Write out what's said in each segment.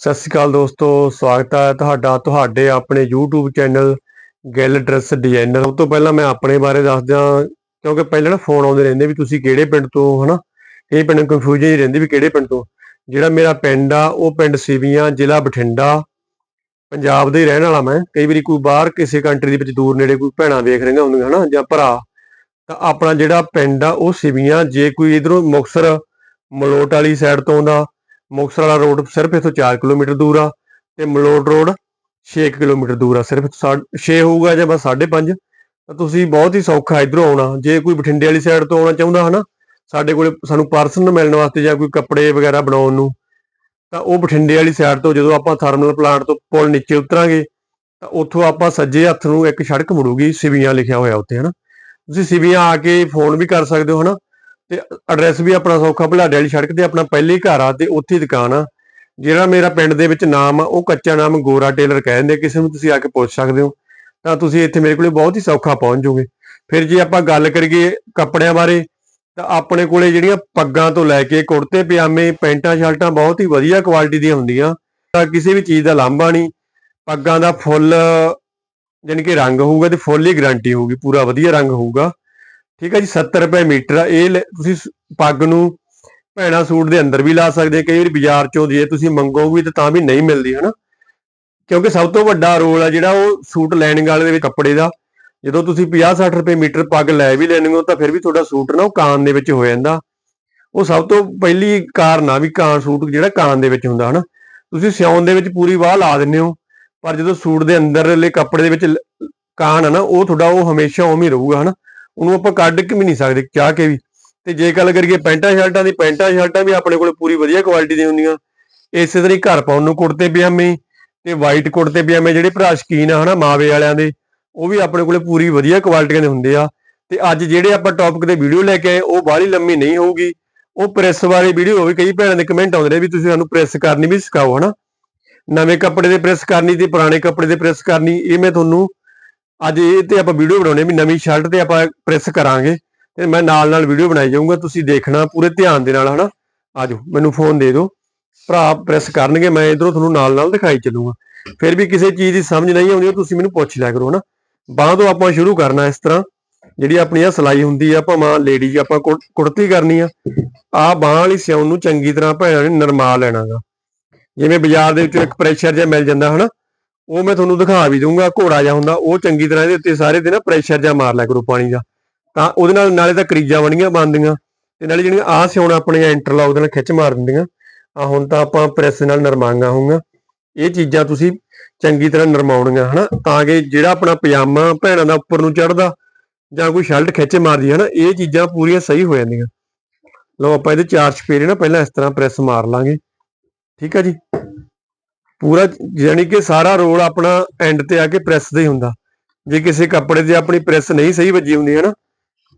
ਸਤਿ ਸ਼੍ਰੀ ਅਕਾਲ ਦੋਸਤੋ, ਸਵਾਗਤ ਹੈ ਤੁਹਾਡਾ, ਤੁਹਾਡੇ ਆਪਣੇ YouTube channel Gill dress designer ਸਭ ਤੋਂ ਪਹਿਲਾਂ ਮੈਂ ਆਪਣੇ ਬਾਰੇ ਦੱਸਦਾ ਕਿਉਂਕਿ ਪਹਿਲਾਂ ਨਾ ਫੋਨ ਆਉਂਦੇ ਰਹਿੰਦੇ ਵੀ ਤੁਸੀਂ ਕਿਹੜੇ ਪਿੰਡ ਤੋਂ ਹਨਾ? ਇਹ ਪਿੰਡ ਕਨਫਿਊਜ਼ਨ ਹੀ ਰਹਿੰਦੀ ਵੀ ਕਿਹੜੇ ਪਿੰਡ ਤੋਂ। ਜਿਹੜਾ ਮੇਰਾ ਪਿੰਡ ਆ, ਉਹ ਪਿੰਡ ਸਿਵੀਆਂ, ਜ਼ਿਲ੍ਹਾ ਬਠਿੰਡਾ, ਪੰਜਾਬ ਦੇ ਰਹਿਣ ਵਾਲਾ ਮੈਂ। ਕਈ ਵਾਰੀ ਕੋਈ ਬਾਹਰ ਕਿਸੇ ਕੰਟਰੀ ਦੇ ਵਿੱਚ ਦੂਰ ਨੇੜੇ ਕੋਈ ਭੈਣਾਂ ਵੇਖ ਰਹੀਆਂ ਹੁੰਦੀਆਂ, ਹਨਾ, ਜਾਂ ਭਰਾ। ਤਾਂ ਆਪਣਾ ਜਿਹੜਾ ਪਿੰਡ ਆ, ਉਹ ਸਿਵੀਆਂ, ਜੇ ਕੋਈ ਇਧਰੋਂ ਮੁਕਸਰ ਮਲੋਟ ਵਾਲੀ ਸਾਈਡ ਤੋਂ ਆਉਂਦਾ ਮੁਕਤਸਰ ਵਾਲਾ ਰੋਡ ਸਿਰਫ ਇੱਥੋਂ 4 ਕਿਲੋਮੀਟਰ ਦੂਰ ਆ ਤੇ ਮਲੋਟ ਰੋਡ 6 ਕਿਲੋਮੀਟਰ ਦੂਰ ਆ, ਸਿਰਫ 6 ਹੋਊਗਾ ਜਾਂ ਬਸ 5.5 ਤਾਂ ਤੁਸੀਂ ਬਹੁਤ ਹੀ ਸੌਖਾ ਇਧਰੋਂ ਆਉਣਾ। ਜੇ ਕੋਈ ਬਠਿੰਡੇ ਵਾਲੀ ਸਾਈਡ ਤੋਂ ਆਉਣਾ ਚਾਹੁੰਦਾ ਹਨਾ, ਸਾਡੇ ਕੋਲੇ ਸਾਨੂੰ ਪਰਸਨ ਮਿਲਣ ਵਾਸਤੇ ਜਾਂ ਕੋਈ ਕੱਪੜੇ ਵਗੈਰਾ ਬਣਾਉਣ ਨੂੰ, ਤਾਂ ਉਹ ਬਠਿੰਡੇ ਵਾਲੀ ਸਾਈਡ ਤੋਂ ਜਦੋਂ ਆਪਾਂ ਥਰਮਲ ਪਲਾਂਟ ਤੋਂ ਪੁਲ ਨੀਚੇ ਉਤਰਾਂਗੇ, ਤਾਂ ਉੱਥੋਂ ਆਪਾਂ ਸੱਜੇ ਹੱਥ ਨੂੰ ਇੱਕ ਸੜਕ ਮੁੜੂਗੀ, ਸਿਵੀਆਂ ਲਿਖਿਆ ਹੋਇਆ ਉੱਤੇ ਹਨਾ। ਤੁਸੀਂ ਸਿਵੀਆਂ ਆ ਕੇ ਫੋਨ ਵੀ ਕਰ ਸਕਦੇ ਹੋ ਹਨਾ ਤੇ ਐਡਰੈਸ ਵੀ ਆਪਣਾ ਸੌਖਾ ਭਲਾਡੇ ਵਾਲੀ ਸੜਕ ਤੇ, ਆਪਣਾ ਪਹਿਲੀ ਘਰ ਆ ਤੇ ਉੱਥੇ ਹੀ ਦੁਕਾਨ ਆ। ਜਿਹੜਾ ਮੇਰਾ ਪਿੰਡ ਦੇ ਵਿੱਚ ਨਾਮ ਆ, ਉਹ ਕੱਚਾ ਨਾਮ ਗੋਰਾ ਟੇਲਰ ਕਹਿੰਦੇ, ਕਿਸੇ ਨੂੰ ਤੁਸੀਂ ਆ ਕੇ ਪੁੱਛ ਸਕਦੇ ਹੋ, ਤਾਂ ਤੁਸੀਂ ਇੱਥੇ ਮੇਰੇ ਕੋਲੇ ਬਹੁਤ ਹੀ ਸੌਖਾ ਪਹੁੰਚ ਜਾਓਗੇ। ਫਿਰ ਜੇ ਆਪਾਂ ਗੱਲ ਕਰੀਏ ਕੱਪੜਿਆਂ ਬਾਰੇ, ਤਾਂ ਆਪਣੇ ਕੋਲੇ ਜਿਹੜੀਆਂ ਪੱਗਾਂ ਤੋਂ ਲੈ ਕੇ ਕੁੜਤੇ, ਪਜਾਮੇ, ਪੈਂਟਾਂ, ਸ਼ਰਟਾਂ ਬਹੁਤ ਹੀ ਵਧੀਆ ਕੁਆਲਿਟੀ ਦੀਆਂ ਹੁੰਦੀਆਂ, ਤਾਂ ਕਿਸੇ ਵੀ ਚੀਜ਼ ਦਾ ਲਾਂਭਾ ਨਹੀਂ। ਪੱਗਾਂ ਦਾ ਫੁੱਲ ਯਾਨੀ ਕਿ ਰੰਗ ਹੋਊਗਾ ਤੇ ਫੁੱਲ ਹੀ ਗਾਰੰਟੀ ਹੋਊਗੀ, ਪੂਰਾ ਵਧੀਆ ਰੰਗ ਹੋਊਗਾ। ਠੀਕ ਹੈ ਜੀ 70 ਰੁਪਏ ਮੀਟਰ ਆ। ਇਹ ਲੈ- ਤੁਸੀਂ ਪੱਗ ਨੂੰ ਭੈਣਾ ਸੂਟ ਦੇ ਅੰਦਰ ਵੀ ਲਾ ਸਕਦੇ, ਕਈ ਵਾਰੀ ਬਾਜ਼ਾਰ ਚੋਂ ਜੇ ਤੁਸੀਂ ਮੰਗੋਗੇ ਤਾਂ ਤਾਂ ਵੀ ਨਹੀਂ ਮਿਲਦੀ, ਹਨਾ? ਕਿਉਂਕਿ ਸਭ ਤੋਂ ਵੱਡਾ ਰੋਲ ਆ ਜਿਹੜਾ ਉਹ ਸੂਟ ਲੈਣਿੰਗ ਵਾਲੇ ਦੇ ਵਿੱਚ ਕੱਪੜੇ ਦਾ। ਜਦੋਂ ਤੁਸੀਂ 50-60 ਰੁਪਏ ਮੀਟਰ ਪੱਗ ਲੈ ਵੀ ਲੈਣੀ ਹੋ, ਤਾਂ ਫਿਰ ਵੀ ਤੁਹਾਡਾ ਸੂਟ ਨਾ ਉਹ ਕਾਨ ਦੇ ਵਿੱਚ ਹੋ ਜਾਂਦਾ। ਉਹ ਸਭ ਤੋਂ ਪਹਿਲੀ ਕਾਰਨ ਆ ਵੀ ਕਾਨ ਸੂਟ ਜਿਹੜਾ ਕਾਨ ਦੇ ਵਿੱਚ ਹੁੰਦਾ, ਹਨਾ? ਤੁਸੀਂ ਸਿਉਣ ਦੇ ਵਿੱਚ ਪੂਰੀ ਵਾਹ ਲਾ ਦਿੰਦੇ ਹੋ, ਪਰ ਜਦੋਂ ਸੂਟ ਦੇ ਅੰਦਰਲੇ ਕੱਪੜੇ ਦੇ ਵਿੱਚ ਕਾਨ ਆ ਨਾ, ਉਹ ਤੁਹਾਡਾ ਉਹ ਹਮੇਸ਼ਾ ਉਵੇਂ ਹੀ ਰਹੂਗਾ, ਹਨਾ? ਉਹਨੂੰ ਆਪਾਂ ਕੱਢ ਕੇ ਵੀ ਨਹੀਂ ਸਕਦੇ ਚਾਹ ਕੇ ਵੀ। ਤੇ ਜੇ ਗੱਲ ਕਰੀਏ ਪੈਂਟਾਂ ਸ਼ਰਟਾਂ ਦੀ, ਪੈਂਟਾਂ ਸ਼ਰਟਾਂ ਵੀ ਆਪਣੇ ਕੋਲ ਪੂਰੀ ਵਧੀਆ ਕੁਆਲਿਟੀ ਦੀਆਂ ਹੁੰਦੀਆਂ। ਇਸੇ ਤਰ੍ਹਾਂ ਹੀ ਘਰ ਪਾਉਣ ਨੂੰ ਕੁੜਤੇ ਪਜਾਮੇ, ਤੇ ਵਾਈਟ ਕੁੜਤੇ ਪਜਾਮੇ ਜਿਹੜੇ ਭਰਾ ਸ਼ਕੀਨ ਆ ਹਨਾ, ਮਾਵੇ ਵਾਲਿਆਂ ਦੇ, ਉਹ ਵੀ ਆਪਣੇ ਕੋਲੇ ਪੂਰੀ ਵਧੀਆ ਕੁਆਲਿਟੀਆਂ ਦੇ ਹੁੰਦੇ ਆ। ਤੇ ਅੱਜ ਜਿਹੜੇ ਆਪਾਂ ਟੌਪਿਕ ਤੇ ਵੀਡੀਓ ਲੈ ਕੇ ਆਏ, ਉਹ ਬਾਹਲੀ ਲੰਮੀ ਨਹੀਂ ਹੋਊਗੀ। ਉਹ ਪ੍ਰੈਸ ਬਾਰੇ ਵੀਡੀਓ ਹੋਵੇ ਕਈ ਭੈਣਾਂ ਦੇ ਕਮੈਂਟ ਆਉਂਦੇ ਨੇ ਵੀ ਤੁਸੀਂ ਸਾਨੂੰ ਪ੍ਰੈਸ ਕਰਨੀ ਵੀ ਸਿਖਾਓ ਹਨਾ। ਨਵੇਂ ਕੱਪੜੇ ਦੇ ਪ੍ਰੈਸ ਕਰਨੀ ਤੇ ਪੁਰਾਣੇ ਕੱਪੜੇ ਦੇ ਪ੍ਰੈਸ ਕਰਨੀ, ਇਹ ਮੈਂ ਤੁਹਾਨੂੰ ਅੱਜ ਇਹ ਤੇ ਆਪਾਂ ਵੀਡੀਓ ਬਣਾਉਣੇ ਵੀ ਨਵੀਂ ਸ਼ਰਟ ਤੇ ਆਪਾਂ ਪ੍ਰੈਸ ਕਰਾਂਗੇ। ਤੇ ਮੈਂ ਨਾਲ ਨਾਲ ਵੀਡੀਓ ਬਣਾਈ ਜਾਊਂਗਾ, ਤੁਸੀਂ ਦੇਖਣਾ ਪੂਰੇ ਧਿਆਨ ਦੇ ਨਾਲ, ਹਨਾ? ਆਜੋ, ਮੈਨੂੰ ਫੋਨ ਦੇ ਦਿਓ। ਭਰਾ ਪ੍ਰੈਸ ਕਰਨਗੇ, ਮੈਂ ਇਧਰੋਂ ਤੁਹਾਨੂੰ ਨਾਲ ਨਾਲ ਦਿਖਾਈ ਚੱਲੂਗਾ। ਫਿਰ ਵੀ ਕਿਸੇ ਚੀਜ਼ ਦੀ ਸਮਝ ਨਹੀਂ ਆਉਂਦੀ, ਉਹ ਤੁਸੀਂ ਮੈਨੂੰ ਪੁੱਛ ਲਿਆ ਕਰੋ, ਹਨਾ? ਬਾਹਾਂ ਤੋਂ ਆਪਾਂ ਸ਼ੁਰੂ ਕਰਨਾ ਇਸ ਤਰ੍ਹਾਂ। ਜਿਹੜੀ ਆਪਣੀ ਆ ਸਲਾਈ ਹੁੰਦੀ ਆ, ਭਾਵੇਂ ਲੇਡੀਜ਼ ਆਪਾਂ ਕੁੜ- ਕੁੜਤੀ ਕਰਨੀ ਆ ਆ ਬਾਹਾਂ ਵਾਲੀ ਸਿਉਣ ਨੂੰ ਚੰਗੀ ਤਰ੍ਹਾਂ ਭੈਣਾਂ ਨੇ ਨਰਮਾ ਲੈਣਾਗਾ। ਜਿਵੇਂ ਬਾਜ਼ਾਰ ਦੇ ਵਿੱਚੋਂ ਇੱਕ ਪ੍ਰੈਸ਼ਰ ਜਿਹਾ ਮਿਲ ਜਾਂਦਾ, ਹਨਾ? ਉਹ ਮੈਂ ਤੁਹਾਨੂੰ ਦਿਖਾ ਵੀ ਦੂੰਗਾ ਘੋੜਾ ਜਿਹਾ ਹੁੰਦਾ, ਉਹ ਚੰਗੀ ਤਰ੍ਹਾਂ ਇਹਦੇ ਉੱਤੇ ਸਾਰੇ ਤੇ ਨਾ ਪ੍ਰੈਸ਼ਰ ਜਿਹਾ ਮਾਰ ਲਿਆ ਕਰੋ ਪਾਣੀ ਦਾ। ਤਾਂ ਉਹਦੇ ਨਾਲ, ਨਾਲੇ ਤਾਂ ਕਰੀਜਾਂ ਬਣੀਆਂ ਬਣਦੀਆਂ, ਤੇ ਨਾਲੇ ਜਿਹੜੀਆਂ ਆਹ ਸਿਉਣਾ ਆਪਣੀਆਂ ਇੰਟਰਲੌਕ ਦੇ ਨਾਲ ਖਿੱਚ ਮਾਰ ਦਿੰਦੀਆਂ ਆ ਹੁਣ ਤਾਂ ਆਪਾਂ ਪ੍ਰੈਸ ਨਾਲ ਨਰਮਾਂਗਾ ਹੋਊਗਾ। ਇਹ ਚੀਜ਼ਾਂ ਤੁਸੀਂ ਚੰਗੀ ਤਰ੍ਹਾਂ ਨਰਮਾਉਣੀਆਂ, ਹਨਾ? ਤਾਂ ਕਿ ਜਿਹੜਾ ਆਪਣਾ ਪਜਾਮਾ ਭੈਣਾਂ ਦਾ ਉੱਪਰ ਨੂੰ ਚੜਦਾ ਜਾਂ ਕੋਈ ਸ਼ਰਟ ਖਿੱਚ ਮਾਰਦੀ ਹੈ ਇਹ ਚੀਜ਼ਾਂ ਪੂਰੀਆਂ ਸਹੀ ਹੋ ਜਾਂਦੀਆਂ। ਲਓ ਆਪਾਂ ਇਹਦੇ ਚਾਰ ਚਪੇਰੇ ਨਾ ਪਹਿਲਾਂ ਇਸ ਤਰ੍ਹਾਂ ਪ੍ਰੈਸ ਮਾਰ ਲਾਂਗੇ। ਠੀਕ ਆ ਜੀ? ਪੂਰਾ ਯਾਨੀ ਕਿ ਸਾਰਾ ਰੋਲ ਆਪਣਾ ਐਂਡ ਤੇ ਆ ਕੇ ਪ੍ਰੈਸ ਦਾ ਹੀ ਹੁੰਦਾ। ਜੇ ਕਿਸੇ ਕੱਪੜੇ ਤੇ ਆਪਣੀ ਪ੍ਰੈਸ ਨਹੀਂ ਸਹੀ ਵੱਜੀ ਹੁੰਦੀ ਹੈ ਨਾ,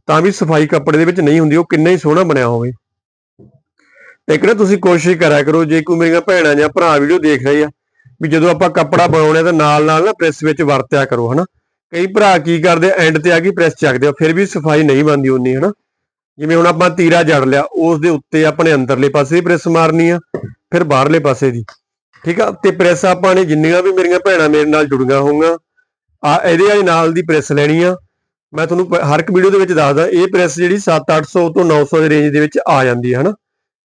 ਤਾਂ ਵੀ ਸਫ਼ਾਈ ਕੱਪੜੇ ਦੇ ਵਿੱਚ ਨਹੀਂ ਹੁੰਦੀ, ਉਹ ਕਿੰਨਾ ਹੀ ਸੋਹਣਾ ਬਣਿਆ ਹੋਵੇ। ਇੱਕ ਨਾ ਤੁਸੀਂ ਕੋਸ਼ਿਸ਼ ਕਰਿਆ ਕਰੋ, ਜੇ ਕੋਈ ਮੇਰੀਆਂ ਭੈਣਾਂ ਜਾਂ ਭਰਾ ਵੀਡੀਓ ਦੇਖ ਰਹੇ ਆ, ਵੀ ਜਦੋਂ ਆਪਾਂ ਕੱਪੜਾ ਬਣਾਉਣੇ ਤਾਂ ਨਾਲ ਨਾਲ ਨਾ ਪ੍ਰੈਸ ਵਿੱਚ ਵਰਤਿਆ ਕਰੋ, ਹਨਾ। ਕਈ ਭਰਾ ਕੀ ਕਰਦੇ ਐਂਡ ਤੇ ਆ ਕੇ ਪ੍ਰੈਸ ਚੱਕਦੇ ਆ, ਫਿਰ ਵੀ ਸਫ਼ਾਈ ਨਹੀਂ ਬਣਦੀ ਉਨੀ ਹਨਾ। ਜਿਵੇਂ ਹੁਣ ਆਪਾਂ ਤੀਰਾ ਜੜ ਲਿਆ, ਉਸ ਦੇ ਉੱਤੇ ਆਪਣੇ ਅੰਦਰਲੇ ਪਾਸੇ ਦੀ ਪ੍ਰੈਸ ਮਾਰਨੀ ਆ, ਫਿਰ ਬਾਹਰਲੇ ਪਾਸੇ ਦੀ। ਠੀਕ ਆ? ਤੇ ਪ੍ਰੈਸ ਆਪਾਂ ਨੇ ਜਿੰਨੀਆਂ ਵੀ ਮੇਰੀਆਂ ਭੈਣਾਂ ਮੇਰੇ ਨਾਲ ਜੁੜੀਆਂ ਹੋਊਗੀਆਂ ਆ ਇਹਦੇ ਵਾਲੀ ਨਾਲ ਦੀ ਪ੍ਰੈਸ ਲੈਣੀ ਆ। ਮੈਂ ਤੁਹਾਨੂੰ ਹਰ ਇੱਕ ਵੀਡੀਓ ਦੇ ਵਿੱਚ ਦੱਸਦਾ, ਇਹ ਪ੍ਰੈਸ ਜਿਹੜੀ 7-800 ਤੋਂ 900 ਦੇ ਰੇਂਜ ਦੇ ਵਿੱਚ ਆ ਜਾਂਦੀ ਹੈ ਹਨਾ?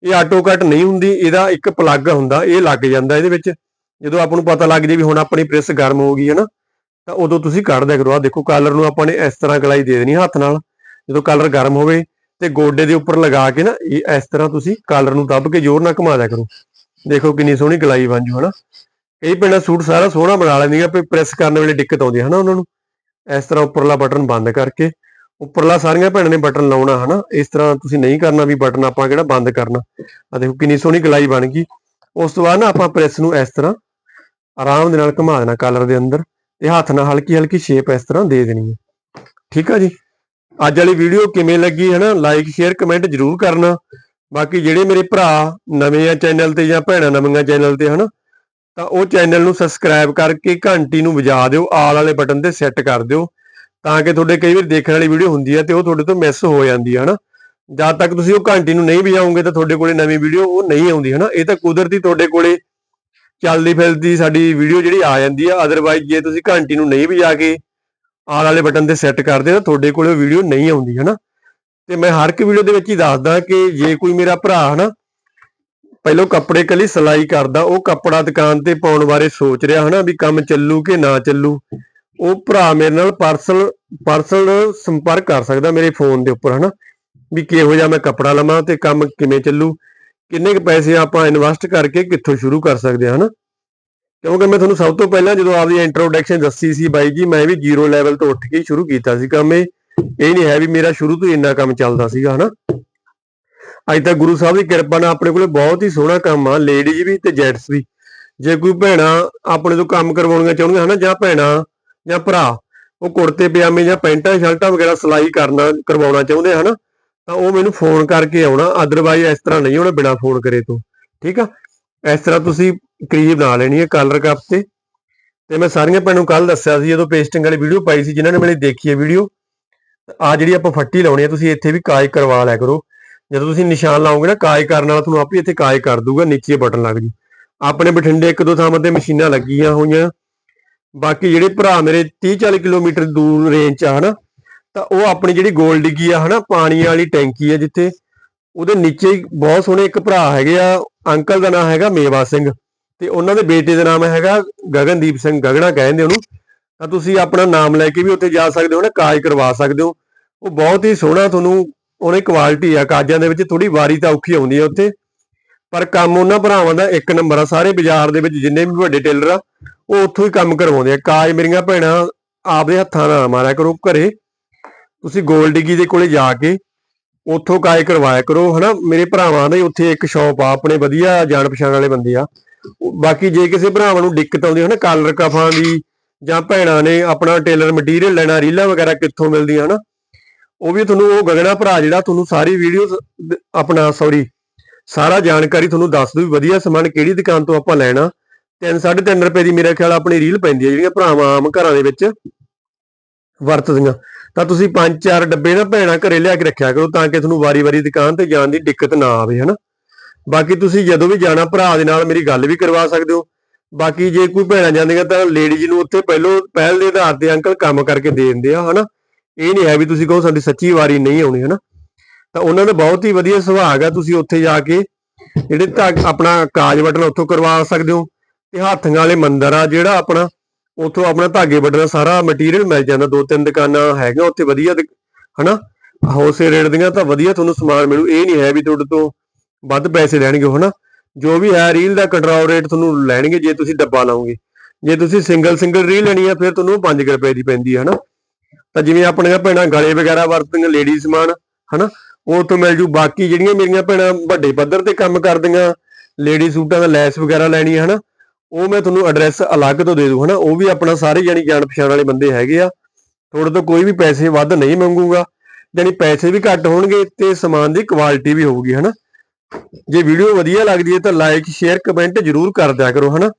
ਇਹ ਆਟੋ ਕੱਟ ਨਹੀਂ ਹੁੰਦੀ, ਇਹਦਾ ਇੱਕ ਪਲੱਗ ਹੁੰਦਾ, ਇਹ ਲੱਗ ਜਾਂਦਾ ਇਹਦੇ ਵਿੱਚ। ਜਦੋਂ ਆਪਾਂ ਨੂੰ ਪਤਾ ਲੱਗ ਜੇ ਵੀ ਹੁਣ ਆਪਣੀ ਪ੍ਰੈਸ ਗਰਮ ਹੋ ਗਈ ਹੈ ਨਾ ਤਾਂ ਉਦੋਂ ਤੁਸੀਂ ਕੱਢ ਦਿਆ ਕਰੋ। ਆ ਦੇਖੋ ਕਾਲਰ ਨੂੰ ਆਪਾਂ ਨੇ ਇਸ ਤਰ੍ਹਾਂ ਕਲਾਈ ਦੇ ਦੇਣੀ ਹੱਥ ਨਾਲ। ਜਦੋਂ ਕਾਲਰ ਗਰਮ ਹੋਵੇ ਤੇ ਗੋਡੇ ਦੇ ਉੱਪਰ ਲਗਾ ਕੇ ਨਾ, ਇਹ ਇਸ ਤਰ੍ਹਾਂ ਤੁਸੀਂ ਕਾਲਰ ਨੂੰ ਦੱਬ ਕੇ ਜ਼ੋਰ ਨਾਲ ਘੁਮਾ ਦਿਆ ਕਰੋ। ਦੇਖੋ ਕਿੰਨੀ ਸੋਹਣੀ ਗਲਾਈ ਬਣ ਜੂ, ਹਨਾ। ਕਈ ਪਿੰਡਾਂ ਸੂਟ ਸਾਰਾ ਸੋਹਣਾ ਬਣਾ ਲੈਂਦੀਆਂ ਪਰ ਪ੍ਰੈਸ ਕਰਨ ਵੇਲੇ ਦਿੱਕਤ ਆਉਂਦੀ ਹੈ ਹਨਾ ਉਹਨਾਂ ਨੂੰ। ਇਸ ਤਰ੍ਹਾਂ ਉੱਪਰਲਾ ਬਟਨ ਬੰਦ ਕਰਕੇ, ਉੱਪਰਲਾ ਸਾਰੀਆਂ ਭੈਣਾਂ ਨੇ ਬਟਨ ਲਾਉਣਾ, ਹਨਾ। ਇਸ ਤਰ੍ਹਾਂ ਤੁਸੀਂ ਨਹੀਂ ਕਰਨਾ ਵੀ ਬਟਨ ਆਪਾਂ ਕਿਹੜਾ ਬੰਦ ਕਰਨਾ। ਆ ਦੇਖੋ ਕਿੰਨੀ ਸੋਹਣੀ ਗਲਾਈ ਬਣ ਗਈ। ਉਸ ਤੋਂ ਬਾਅਦ ਨਾ ਆਪਾਂ ਪ੍ਰੈਸ ਨੂੰ ਇਸ ਤਰ੍ਹਾਂ ਆਰਾਮ ਦੇ ਨਾਲ ਘੁਮਾ ਦੇਣਾ ਕਲਰ ਦੇ ਅੰਦਰ। ਤੇ ਹੱਥ ਨਾਲ ਹਲਕੀ ਹਲਕੀ ਸ਼ੇਪ ਇਸ ਤਰ੍ਹਾਂ ਦੇ ਦੇਣੀ ਹੈ ਠੀਕ ਆ ਜੀ? ਅੱਜ ਵਾਲੀ ਵੀਡੀਓ ਕਿਵੇਂ ਲੱਗੀ ਹੈ ਲਾਈਕ ਸ਼ੇਅਰ ਕਮੈਂਟ ਜਰੂਰ ਕਰਨਾ। ਬਾਕੀ ਜਿਹੜੇ ਮੇਰੇ ਭਰਾ ਨਵੇਂ ਆ ਚੈਨਲ ਤੇ ਜਾਂ ਭੈਣਾਂ ਨਵੀਆਂ ਚੈਨਲ ਤੇ ਹਨਾ, ਤਾਂ ਉਹ ਚੈਨਲ ਨੂੰ ਸਬਸਕ੍ਰਾਈਬ ਕਰਕੇ ਘੰਟੀ ਨੂੰ ਵਜਾ ਦਿਓ, ਆਲ ਵਾਲੇ ਬਟਨ ਤੇ ਸੈੱਟ ਕਰ ਦਿਓ, ਤਾਂ ਕਿ ਤੁਹਾਡੇ ਕਈ ਵਾਰ ਦੇਖਣ ਵਾਲੀ ਵੀਡੀਓ ਹੁੰਦੀ ਹੈ ਤੇ ਉਹ ਤੁਹਾਡੇ ਤੋਂ ਮਿਸ ਹੋ ਜਾਂਦੀ ਹੈ ਹਨਾ। ਜਦ ਤੱਕ ਤੁਸੀਂ ਉਹ ਘੰਟੀ ਨੂੰ ਨਹੀਂ ਵਜਾਓਗੇ ਤਾਂ ਤੁਹਾਡੇ ਕੋਲੇ ਨਵੀਂ ਵੀਡੀਓ ਉਹ ਨਹੀਂ ਆਉਂਦੀ, ਹਨਾ। ਇਹ ਤਾਂ ਕੁਦਰਤੀ ਤੁਹਾਡੇ ਕੋਲੇ ਚੱਲਦੀ ਫਿਰਦੀ ਸਾਡੀ ਵੀਡੀਓ ਜਿਹੜੀ ਆ ਜਾਂਦੀ ਆ ਅਦਰਵਾਈਜ਼ ਜੇ ਤੁਸੀਂ ਘੰਟੀ ਨੂੰ ਨਹੀਂ ਵਜਾ ਕੇ ਆਲ ਵਾਲੇ ਬਟਨ ਤੇ ਸੈੱਟ ਕਰਦੇ ਤਾਂ ਤੁਹਾਡੇ ਕੋਲੇ ਵੀਡੀਓ ਨਹੀਂ ਆਉਂਦੀ, ਹਨਾ। ਤੇ ਮੈਂ ਹਰ ਇੱਕ ਵੀਡੀਓ ਦੇ ਵਿੱਚ ਹੀ ਦੱਸਦਾ ਕਿ ਜੇ ਕੋਈ ਮੇਰਾ ਭਰਾ ਹਨਾ, ਪਹਿਲਾਂ ਕੱਪੜੇ ਕੱਲੀ ਸਿਲਾਈ ਕਰਦਾ, ਉਹ ਕੱਪੜਾ ਦੁਕਾਨ ਤੇ ਪਾਉਣ ਬਾਰੇ ਸੋਚ ਰਿਹਾ ਹਨਾ ਵੀ ਕੰਮ ਚੱਲੂ ਕਿ ਨਾ ਚੱਲੂ, ਉਹ ਭਰਾ ਮੇਰੇ ਨਾਲ ਪਰਸਨਲ ਪਰਸਨਲ ਸੰਪਰਕ ਕਰ ਸਕਦਾ ਮੇਰੇ ਫੋਨ ਦੇ ਉੱਪਰ ਹਨਾ, ਵੀ ਕਿਹੋ ਜਿਹਾ ਮੈਂ ਕੱਪੜਾ ਲਵਾਂ ਤੇ ਕੰਮ ਕਿਵੇਂ ਚੱਲੂ, ਕਿੰਨੇ ਕੁ ਪੈਸੇ ਆਪਾਂ ਇਨਵੈਸਟ ਕਰਕੇ ਕਿੱਥੋਂ ਸ਼ੁਰੂ ਕਰ ਸਕਦੇ ਹਾਂ ਹਨਾ। ਕਿਉਂਕਿ ਮੈਂ ਤੁਹਾਨੂੰ ਸਭ ਤੋਂ ਪਹਿਲਾਂ ਜਦੋਂ ਆਪਦੀ ਇੰਟਰੋਡਕਸ਼ਨ ਦੱਸੀ ਸੀ ਬਾਈ ਜੀ, ਮੈਂ ਵੀ ਜ਼ੀਰੋ ਲੈਵਲ ਤੋਂ ਉੱਠ ਕੇ ਸ਼ੁਰੂ ਕੀਤਾ ਸੀ ਕੰਮ ਇਹ। ਇਹ ਨਹੀਂ ਹੈ ਵੀ ਮੇਰਾ ਸ਼ੁਰੂ ਤੋਂ ਹੀ ਇੰਨਾ ਕੰਮ ਚੱਲਦਾ ਸੀਗਾ, ਹਨਾ? ਅੱਜ ਤਾਂ ਗੁਰੂ ਸਾਹਿਬ ਦੀ ਕਿਰਪਾ ਨਾਲ ਆਪਣੇ ਕੋਲੇ ਬਹੁਤ ਹੀ ਸੋਹਣਾ ਕੰਮ ਆ ਲੇਡੀਜ਼ ਵੀ ਤੇ ਜੈਂਟਸ ਵੀ। ਜੇ ਕੋਈ ਭੈਣਾ ਆਪਣੇ ਤੋਂ ਕੰਮ ਕਰਵਾਉਣੀਆਂ ਚਾਹੁੰਦੀਆਂ, ਹਨਾ, ਜਾਂ ਭੈਣਾ ਜਾਂ ਭਰਾ, ਉਹ ਕੁੜਤੇ, ਪਜਾਮੇ ਜਾਂ ਪੈਂਟਾਂ, ਸ਼ਰਟਾਂ ਵਗੈਰਾ ਸਿਲਾਈ ਕਰਨਾ, ਕਰਵਾਉਣਾ ਚਾਹੁੰਦੇ ਹਨਾ, ਤਾਂ ਉਹ ਮੈਨੂੰ ਫੋਨ ਕਰਕੇ ਆਉਣਾ। ਅਦਰਵਾਈਜ਼ ਇਸ ਤਰ੍ਹਾਂ ਨਹੀਂ ਆਉਣਾ ਬਿਨਾ ਫੋਨ ਕਰੇ ਤੋਂ, ਠੀਕ ਆ? ਇਸ ਤਰ੍ਹਾਂ ਤੁਸੀਂ ਕਰੀਬ ਬਣਾ ਲੈਣੀ ਹੈ ਕਲਰ ਕੱਪ ਤੇ। ਤੇ ਮੈਂ ਸਾਰੀਆਂ ਭੈਣਾਂ ਨੂੰ ਕੱਲ ਦੱਸਿਆ ਸੀ, ਜਦੋਂ ਪੇਸਟਿੰਗ ਵਾਲੀ ਵੀਡੀਓ ਪਾਈ ਸੀ, ਜਿਨ੍ਹਾਂ ਨੇ ਮੇਰੀ ਦੇਖੀ ਹੈ ਵੀਡੀਓ ਆ ਜਿਹੜੀ ਆਪਾਂ ਫੱਟੀ ਲਾਉਣੀ ਆ, ਤੁਸੀਂ ਇੱਥੇ ਵੀ ਕਾਜ ਕਰਵਾ ਲਿਆ ਕਰੋ। ਜਦੋਂ ਤੁਸੀਂ ਨਿਸ਼ਾਨ ਲਾਓਗੇ ਨਾ, ਕਾਜ ਕਰਨ ਵਾਲਾ ਤੁਹਾਨੂੰ ਆਪੇ ਇੱਥੇ ਕਾਜ ਕਰ ਦੂਗਾ ਨੀਚੇ ਬਟਨ ਲੱਗ ਜੂ। ਆਪਣੇ ਬਠਿੰਡੇ ਇੱਕ ਦੋ ਥਾਵਾਂ ਤੇ ਮਸ਼ੀਨਾਂ ਲੱਗੀਆਂ ਹੋਈਆਂ। ਬਾਕੀ ਜਿਹੜੇ ਭਰਾ ਮੇਰੇ 30 40 ਕਿਲੋਮੀਟਰ ਦੂਰ ਰੇਂਜ ਚ ਆ ਹਨਾ, ਤਾਂ ਉਹ ਆਪਣੀ ਜਿਹੜੀ ਗੋਲ ਡਿੱਗੀ ਆ ਹਨਾ ਪਾਣੀ ਵਾਲੀ ਟੈਂਕੀ ਆ ਜਿੱਥੇ। ਉਹਦੇ ਨੀਚੇ ਬਹੁਤ ਸੋਹਣੇ ਇੱਕ ਭਰਾ ਹੈਗੇ ਆ, ਅੰਕਲ ਦਾ ਨਾਮ ਹੈਗਾ ਮੇਵਾ ਸਿੰਘ। ਤੇ ਉਹਨਾਂ ਦੇ ਬੇਟੇ ਦਾ ਨਾਮ ਹੈਗਾ ਗਗਨਦੀਪ ਸਿੰਘ ਗਗਣਾ ਕਹਿੰਦੇ ਉਹਨੂੰ। ਤਾਂ ਤੁਸੀਂ ਆਪਣਾ ਨਾਮ ਲੈ ਕੇ ਵੀ ਉੱਥੇ ਜਾ ਸਕਦੇ ਹੋ ਨਾ, ਕਾਜ ਕਰਵਾ ਸਕਦੇ ਹੋ। ਉਹ ਬਹੁਤ ਹੀ ਸੋਹਣਾ ਤੁਹਾਨੂੰ ਉਹਨੇ ਕੁਆਲਿਟੀ ਆ ਕਾਜਾਂ ਦੇ ਵਿੱਚ ਥੋੜੀ ਵਾਰੀ ਤਾਂ ਔਖੀ ਆਉਂਦੀ ਆ ਉੱਥੇ। ਪਰ ਕੰਮ ਉਹਨਾਂ ਭਰਾਵਾਂ ਦਾ ਇੱਕ ਨੰਬਰ ਆ, ਸਾਰੇ ਬਾਜ਼ਾਰ ਦੇ ਵਿੱਚ ਜਿੰਨੇ ਵੀ ਵੱਡੇ ਟੇਲਰ ਆ, ਉਹ ਉੱਥੋਂ ਹੀ ਕੰਮ ਕਰਵਾਉਂਦੇ ਆ। ਕਾਜ ਮੇਰੀਆਂ ਭੈਣਾਂ ਆਪਦੇ ਹੱਥਾਂ ਨਾਲ ਮਾਰਿਆ ਕਰੋ ਘਰੇ। ਤੁਸੀਂ ਗੋਲ ਦੇ ਕੋਲੇ ਜਾ ਕੇ ਉੱਥੋਂ ਕਾਜ ਕਰਵਾਇਆ ਕਰੋ, ਹਨਾ? ਮੇਰੇ ਭਰਾਵਾਂ ਦੇ ਉੱਥੇ ਇੱਕ ਸ਼ਾਪ ਆ, ਆਪਣੇ ਵਧੀਆ ਜਾਣ ਪਛਾਣ ਵਾਲੇ ਬੰਦੇ ਆ। ਬਾਕੀ ਜੇ ਕਿਸੇ ਭਰਾਵਾਂ ਨੂੰ ਦਿੱਕਤ ਆਉਂਦੀ, ਹਨਾ? ਕਾਲਰ ਕਫਾਂ ਦੀ ਜਾਂ ਭੈਣਾਂ ਨੇ ਆਪਣਾ ਟੇਲਰ ਮਟੀਰੀਅਲ ਲੈਣਾ, ਰੀਲਾਂ ਵਗੈਰਾ ਕਿੱਥੋਂ ਮਿਲਦੀਆਂ, ਹਨਾ? ਉਹ ਵੀ ਤੁਹਾਨੂੰ ਉਹ ਗਗਨਾ ਭਰਾ ਜਿਹੜਾ ਤੁਹਾਨੂੰ ਸਾਰੀ ਵੀਡੀਓ ਆਪਣਾ ਸੌਰੀ ਸਾਰਾ ਜਾਣਕਾਰੀ ਤੁਹਾਨੂੰ ਦੱਸ ਦੂ ਵੀ ਵਧੀਆ ਸਮਾਨ ਕਿਹੜੀ ਦੁਕਾਨ ਤੋਂ ਆਪਾਂ ਲੈਣਾ। 3 3.5 ਰੁਪਏ ਦੀ ਮੇਰੇ ਖਿਆਲ ਆਪਣੀ ਰੀਲ ਪੈਂਦੀ ਹੈ ਜਿਹੜੀਆਂ ਭਰਾਵਾਂ ਆਮ ਘਰਾਂ ਦੇ ਵਿੱਚ ਵਰਤਦੀਆਂ। ਤਾਂ ਤੁਸੀਂ ਪੰਜ, ਚਾਰ ਡੱਬੇ ਨਾ ਭੈਣਾਂ ਘਰੇ ਲਿਆ ਕੇ ਰੱਖਿਆ ਕਰੋ ਤਾਂ ਕਿ ਤੁਹਾਨੂੰ ਵਾਰੀ-ਵਾਰੀ ਦੁਕਾਨ ਤੇ ਜਾਣ ਦੀ ਦਿੱਕਤ ਨਾ ਆਵੇ, ਹਨਾ। ਬਾਕੀ ਤੁਸੀਂ ਜਦੋਂ ਵੀ ਜਾਣਾ ਭਰਾ ਦੇ ਨਾਲ ਮੇਰੀ ਗੱਲ ਵੀ ਕਰਵਾ ਸਕਦੇ ਹੋ। ਬਾਕੀ ਜੇ ਕੋਈ ਭੈਣਾਂ ਜਾਂਦੀਆਂ ਤਾਂ ਲੇਡੀਜ਼ ਨੂੰ ਉੱਥੇ ਪਹਿਲੋਂ ਪਹਿਲ ਦੇ ਆਧਾਰ ਤੇ ਅੰਕਲ ਕੰਮ ਕਰਕੇ ਦੇ ਦਿੰਦੇ ਆ, ਹਨਾ। ਇਹ ਨਹੀਂ ਹੈ ਵੀ ਤੁਸੀਂ ਕਹੋ ਸਾਡੀ ਸੱਚੀ ਵਾਰੀ ਨਹੀਂ ਆਉਣੀ, ਹਨਾ? ਤਾਂ ਉਹਨਾਂ ਦਾ ਬਹੁਤ ਹੀ ਵਧੀਆ ਸੁਭਾਗ ਆ ਤੁਸੀਂ ਉੱਥੇ ਜਾ ਕੇ ਜਿਹੜੇ ਧਾਗ, ਆਪਣਾ ਕਾਜ ਬਟਨ ਉੱਥੋਂ ਕਰਵਾ ਸਕਦੇ ਹੋ ਤੇ ਹਾਥੀਆਂ ਵਾਲੇ ਮੰਦਿਰ ਆ, ਜਿਹੜਾ ਆਪਣਾ ਉੱਥੋਂ ਆਪਣਾ ਧਾਗੇ ਬਟਨ ਸਾਰਾ ਮਟੀਰੀਅਲ ਮਿਲ ਜਾਂਦਾ, ਦੋ ਤਿੰਨ ਦੁਕਾਨਾਂ ਹੈਗੀਆਂ ਉੱਥੇ ਵਧੀਆ ਦੁਕ- ਹਨਾ? ਹੋਲਸੇਲ ਰੇਟ ਦੀਆਂ ਤਾਂ ਵਧੀਆ ਤੁਹਾਨੂੰ ਸਮਾਨ ਮਿਲੂ, ਇਹ ਨਹੀਂ ਹੈ ਵੀ ਤੁਹਾਡੇ ਤੋਂ ਵੱਧ ਪੈਸੇ ਲੈਣਗੇ ਹਨਾ? ਜੋ ਵੀ ਹੈ ਰੀਲ ਦਾ ਕੰਟਰੋਲ ਰੇਟ ਤੁਹਾਨੂੰ ਲੈਣਗੇ, ਜੇ ਤੁਸੀਂ ਡੱਬਾ ਲਾਓਗੇ। ਜੇ ਤੁਸੀਂ ਸਿੰਗਲ ਸਿੰਗਲ ਰੀਲ ਲੈਣੀ ਆ, ਫਿਰ ਤੁਹਾਨੂੰ 5 ਰੁਪਏ ਦੀ ਪੈਂਦੀ ਹੈ ਹਨਾ? ਤਾਂ ਜਿਵੇਂ ਆਪਣੀਆਂ ਭੈਣਾਂ ਗਲੇ ਵਗੈਰਾ ਵਰਤਦੀਆਂ ਲੇਡੀਜ਼ ਸਮਾਨ ਹਨਾ? ਉਹ ਤੋਂ ਮਿਲ ਜੂ। ਬਾਕੀ ਜਿਹੜੀਆਂ ਮੇਰੀਆਂ ਭੈਣਾਂ ਵੱਡੇ ਪੱਧਰ ਤੇ ਕੰਮ ਕਰਦੀਆਂ ਲੇਡੀ ਸੂਟਾਂ ਦਾ ਲੈਸ ਵਗੈਰਾ ਲੈਣੀ ਹੈ ਹਨਾ? ਉਹ ਮੈਂ ਤੁਹਾਨੂੰ ਐਡਰੈਸ ਅਲੱਗ ਤੋਂ ਦੇ ਦੂ ਹਨਾ? ਉਹ ਵੀ ਆਪਣਾ ਸਾਰੇ ਜਾਨੀ ਜਾਣ ਪਛਾਣ ਵਾਲੇ ਬੰਦੇ ਹੈਗੇ ਆ। ਤੁਹਾਡੇ ਤੋਂ ਕੋਈ ਵੀ ਪੈਸੇ ਵੱਧ ਨਹੀਂ ਮੰਗੂਗਾ। ਜਾਨੀ ਪੈਸੇ ਵੀ ਘੱਟ ਹੋਣਗੇ ਤੇ ਸਮਾਨ ਦੀ ਕੁਆਲਿਟੀ ਵੀ ਹੋਊਗੀ, ਹਨਾ? ਜੇ ਵੀਡੀਓ ਵਧੀਆ ਲੱਗਦੀ ਹੈ ਤਾਂ ਲਾਈਕ ਸ਼ੇਅਰ ਕਮੈਂਟ ਜਰੂਰ ਕਰ ਦਿਆ ਕਰੋ, ਹਨਾ?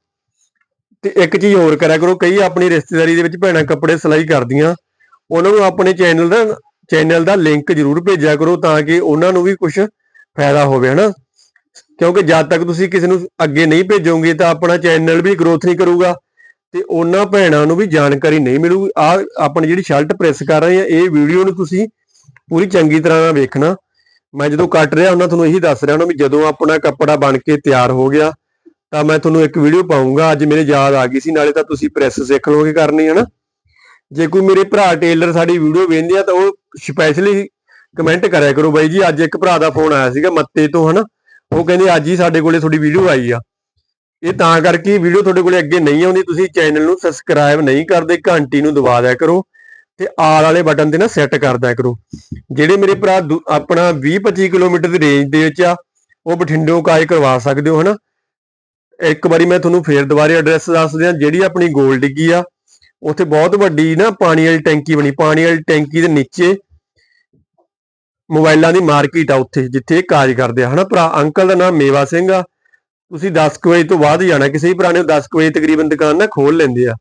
ਤੇ ਇੱਕ ਚੀਜ਼ ਹੋਰ ਕਰਿਆ ਕਰੋ। ਕਈ ਆਪਣੀ ਰਿਸ਼ਤੇਦਾਰੀ ਦੇ ਵਿੱਚ ਭੈਣਾਂ ਕੱਪੜੇ ਸਿਲਾਈ ਕਰਦੀਆਂ। ਉਹਨਾਂ ਨੂੰ ਆਪਣੇ ਚੈਨਲ ਦਾ ਚੈਨਲ ਦਾ ਲਿੰਕ ਜਰੂਰ ਭੇਜਿਆ ਕਰੋ ਤਾਂ ਕਿ ਉਹਨਾਂ ਨੂੰ ਵੀ ਕੁਝ ਫਾਇਦਾ ਹੋਵੇ, ਹਨਾ? ਕਿਉਂਕਿ ਜਦ ਤੱਕ ਤੁਸੀਂ ਕਿਸੇ ਨੂੰ ਅੱਗੇ ਨਹੀਂ ਭੇਜੋਗੇ ਤਾਂ ਆਪਣਾ ਚੈਨਲ ਵੀ ਗਰੋਥ ਨਹੀਂ ਕਰੂਗਾ ਤੇ ਉਹਨਾਂ ਭੈਣਾਂ ਨੂੰ ਵੀ ਜਾਣਕਾਰੀ ਨਹੀਂ ਮਿਲੂਗੀ। ਆ ਆਪਣੀ ਜਿਹੜੀ ਸ਼ਰਟ ਪ੍ਰੈਸ ਕਰ ਰਹੇ ਆ, ਇਹ ਵੀਡੀਓ ਨੂੰ ਤੁਸੀਂ ਪੂਰੀ ਚੰਗੀ ਤਰ੍ਹਾਂ ਨਾਲ ਵੇਖਣਾ। ਮੈਂ ਜਦੋਂ ਕੱਟ ਰਿਹਾ ਉਹਨਾਂ ਤੁਹਾਨੂੰ ਇਹੀ ਦੱਸ ਰਿਹਾ ਹਾਂ ਵੀ ਜਦੋਂ ਆਪਣਾ ਕੱਪੜਾ ਬਣ ਕੇ ਤਿਆਰ ਹੋ ਗਿਆ, ਤਾਂ ਮੈਂ ਤੁਹਾਨੂੰ ਇੱਕ ਵੀਡੀਓ ਪਾਉਂਗਾ ਅੱਜ ਮੇਰੇ ਯਾਦ ਆ ਗਈ ਸੀ, ਨਾਲੇ ਤਾਂ ਤੁਸੀਂ ਪ੍ਰੈਸ ਸਿੱਖ ਲਓਗੇ ਕਰਨੀ ਹੈ ਨਾ ਜੇ ਕੋਈ ਮੇਰੇ ਭਰਾ ਟੇਲਰ ਸਾਡੀ ਵੀਡੀਓ ਵੇਖਦੇ ਆ ਤਾਂ ਉਹ ਸਪੈਸ਼ਲੀ ਕਮੈਂਟ ਕਰਿਆ ਕਰੋ ਬਾਈ ਜੀ। ਅੱਜ ਇੱਕ ਭਰਾ ਦਾ ਫੋਨ ਆਇਆ ਸੀਗਾ ਮੱਤੇ ਤੋਂ, ਹਨਾ? ਉਹ ਕਹਿੰਦੇ, ਅੱਜ ਹੀ ਸਾਡੇ ਕੋਲੇ ਤੁਹਾਡੀ ਵੀਡੀਓ ਆਈ ਆ। ਇਹ ਤਾਂ ਕਰਕੇ ਵੀਡੀਓ ਤੁਹਾਡੇ ਕੋਲੇ ਅੱਗੇ ਨਹੀਂ ਆਉਂਦੀ। ਤੁਸੀਂ ਚੈਨਲ ਨੂੰ ਸਬਸਕ੍ਰਾਈਬ ਨਹੀਂ ਕਰਦੇ, ਘੰਟੀ ਨੂੰ ਦਬਾ ਦਿਆ ਕਰੋ ਤੇ ਆਲ ਵਾਲੇ ਬਟਨ ਤੇ ਨਾ ਸੈੱਟ ਕਰ ਦਿਆ ਕਰੋ। ਜਿਹੜੇ ਮੇਰੇ ਭਰਾ ਦੂ- ਆਪਣਾ 20-25 ਕਿਲੋਮੀਟਰ ਦੀ ਰੇਂਜ ਦੇ ਵਿੱਚ ਆ, ਉਹ ਬਠਿੰਡੋਂ ਕਾਜ ਕਰਵਾ ਸਕਦੇ ਹੋ, ਹਨਾ? ਇੱਕ ਵਾਰੀ ਮੈਂ ਤੁਹਾਨੂੰ ਫੇਰ ਦੁਬਾਰੇ ਐਡਰੈਸ ਦੱਸ ਦਿਆਂ। ਜਿਹੜੀ ਆਪਣੀ ਗੋਲ ਡਿੱਗੀ ਆ ਉੱਥੇ ਬਹੁਤ ਵੱਡੀ ਨਾ ਪਾਣੀ ਵਾਲੀ ਟੈਂਕੀ ਬਣੀ, ਪਾਣੀ ਵਾਲੀ ਟੈਂਕੀ ਦੇ ਨੀਚੇ ਮੋਬਾਈਲਾਂ ਦੀ ਮਾਰਕੀਟ ਆ ਉੱਥੇ, ਜਿੱਥੇ ਇਹ ਕਾਜ ਕਰਦੇ ਆ। ਹਨਾ ਭਰਾ, ਅੰਕਲ ਦਾ ਨਾਮ ਮੇਵਾ ਸਿੰਘ ਆ। ਤੁਸੀਂ 10 ਕੁ ਵਜੇ ਤੋਂ ਬਾਅਦ ਜਾਣਾ ਕਿਸੇ ਵੀ ਭਰਾ ਨੇ 10 ਕੁ ਵਜੇ ਤਕਰੀਬਨ ਦੁਕਾਨ ਨਾ ਖੋਲ ਲੈਂਦੇ ਆ।